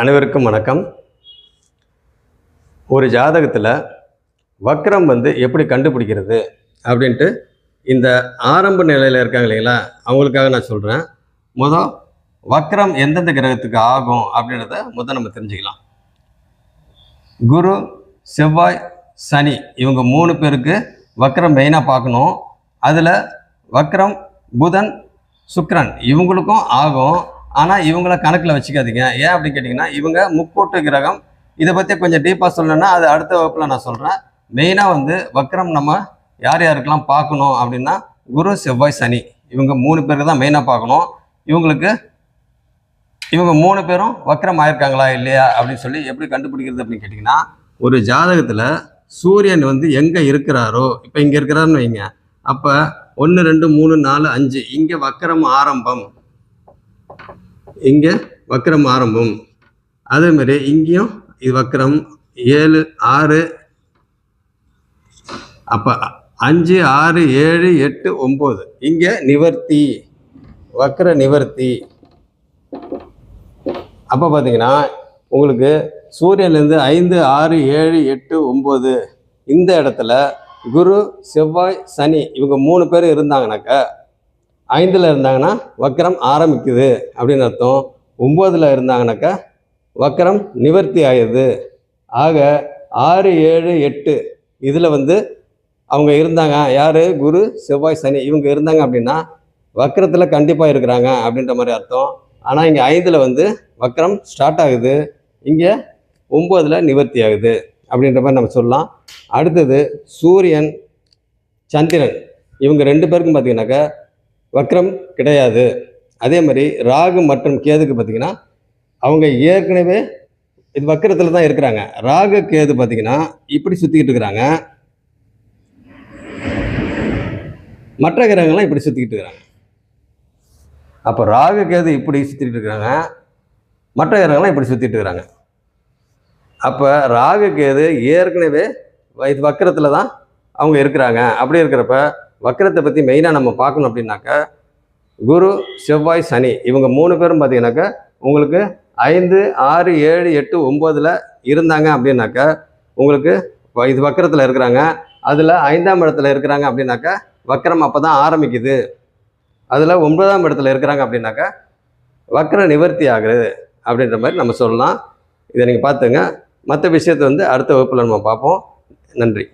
அனைவருக்கும் வணக்கம். ஒரு ஜாதகத்தில் வக்ரம் வந்து எப்படி கண்டுபிடிக்கிறது அப்படின்ட்டு இந்த ஆரம்ப நிலையில் இருக்காங்க இல்லைங்களா? அவங்களுக்காக நான் சொல்கிறேன் முதல் வக்ரம் எந்தெந்த கிரகத்துக்கு ஆகும் அப்படின்றத முதல் நம்ம தெரிஞ்சுக்கலாம். குரு செவ்வாய் சனி இவங்க மூணு பேருக்கு வக்ரம் மெயினாக பார்க்கணும். அதில் வக்ரம் புதன் சுக்ரன் இவங்களுக்கும் ஆகும். ஆனால் இவங்கள கணக்கில் வச்சுக்காதீங்க. ஏன் அப்படின்னு கேட்டிங்கன்னா இவங்க முக்கூட்டு கிரகம். இதை பற்றி கொஞ்சம் டீப்பாக சொல்லணும்னா அது அடுத்த வகுப்பில் நான் சொல்கிறேன் மெயினாக வந்து வக்ரம் நம்ம யார் யாருக்கெல்லாம் பார்க்கணும் அப்படின்னா குரு செவ்வாய் சனி. இவங்க மூணு பேருக்கு தான் மெயினாக பார்க்கணும். இவங்களுக்கு இவங்க மூணு பேரும் வக்ரம் ஆயிருக்காங்களா இல்லையா அப்படின்னு சொல்லி எப்படி கண்டுபிடிக்கிறது அப்படின்னு கேட்டிங்கன்னா ஒரு ஜாதகத்தில் சூரியன் வந்து எங்கே இருக்கிறாரோ இப்போ இங்கே இருக்கிறாருன்னு வைங்க. அப்போ ஒன்று ரெண்டு மூணு நாலு அஞ்சு இங்கே வக்கரம் ஆரம்பம். இங்கே வக்கரம் ஆரம்பம். அதேமாரி இங்கேயும் இது வக்கரம் ஏழு ஆறு அப்போ அஞ்சு ஆறு ஏழு எட்டு ஒம்பது. இங்கே நிவர்த்தி வக்கர நிவர்த்தி. அப்போ பார்த்தீங்கன்னா உங்களுக்கு சூரியன்லேருந்து ஐந்து ஆறு ஏழு எட்டு ஒம்பது இந்த இடத்துல குரு செவ்வாய் சனி இவங்க மூணு பேர் இருந்தாங்கனாக்கா ஐந்தில் இருந்தாங்கன்னா வக்கரம் ஆரம்பிக்குது. அப்படின்னு அர்த்தம். ஒம்போதில் இருந்தாங்கனாக்கா வக்கரம் நிவர்த்தி ஆயிடுது. ஆக ஆறு ஏழு எட்டு இதில் வந்து அவங்க இருந்தாங்க. யார்? குரு செவ்வாய் சனி இவங்க இருந்தாங்க அப்படின்னா வக்கரத்தில் கண்டிப்பாக இருக்கிறாங்க அப்படின்ற மாதிரி அர்த்தம். ஆனால் இங்கே ஐந்தில் வந்து வக்கரம் ஸ்டார்ட் ஆகுது. இங்கே ஒம்போதில் நிவர்த்தி ஆகுது அப்படின்ற மாதிரி நம்ம சொல்லலாம். அடுத்தது சூரியன் சந்திரன் இவங்க ரெண்டு பேருக்கும் பார்த்தீங்கன்னாக்கா வக்ரம் கிடையாது. அதே மாதிரி ராகு மற்றும் கேதுக்கு பார்த்தீங்கன்னா அவங்க ஏற்கனவே இது வக்கரத்தில் தான் இருக்கிறாங்க. ராகு கேது பார்த்தீங்கன்னா இப்படி சுற்றிக்கிட்டு இருக்கிறாங்க. மற்ற கிரகங்கள்லாம் இப்படி சுற்றிக்கிட்டு இருக்கிறாங்க. அப்போ ராகு கேது இப்படி சுற்றிட்டு இருக்கிறாங்க. மற்ற கிரகங்கள்லாம் இப்படி சுற்றிட்டு இருக்கிறாங்க. அப்போ ராகு கேது ஏற்கனவே இது வக்கரத்தில் தான் அவங்க இருக்கிறாங்க. அப்படி இருக்கிறப்ப வக்கரத்தை பற்றி மெயினாக நம்ம பார்க்கணும் அப்படின்னாக்கா குரு செவ்வாய் சனி இவங்க மூணு பேரும் பார்த்தீங்கன்னாக்கா உங்களுக்கு ஐந்து ஆறு ஏழு எட்டு ஒம்போதில் இருந்தாங்க அப்படின்னாக்கா உங்களுக்கு வ- இது வக்கரத்தில் இருக்கிறாங்க. அதில் ஐந்தாம் இடத்துல இருக்கிறாங்க அப்படின்னாக்கா வக்கரம் அப்போ தான் ஆரம்பிக்குது. அதில் ஒன்பதாம் இடத்துல இருக்கிறாங்க அப்படின்னாக்கா வக்கர நிவர்த்தி ஆகுது அப்படின்ற மாதிரி நம்ம சொல்லலாம். இதை நீங்கள் பார்த்துங்க மற்ற விஷயத்தை வந்து அடுத்த வகுப்பில் நம்ம பார்ப்போம். நன்றி.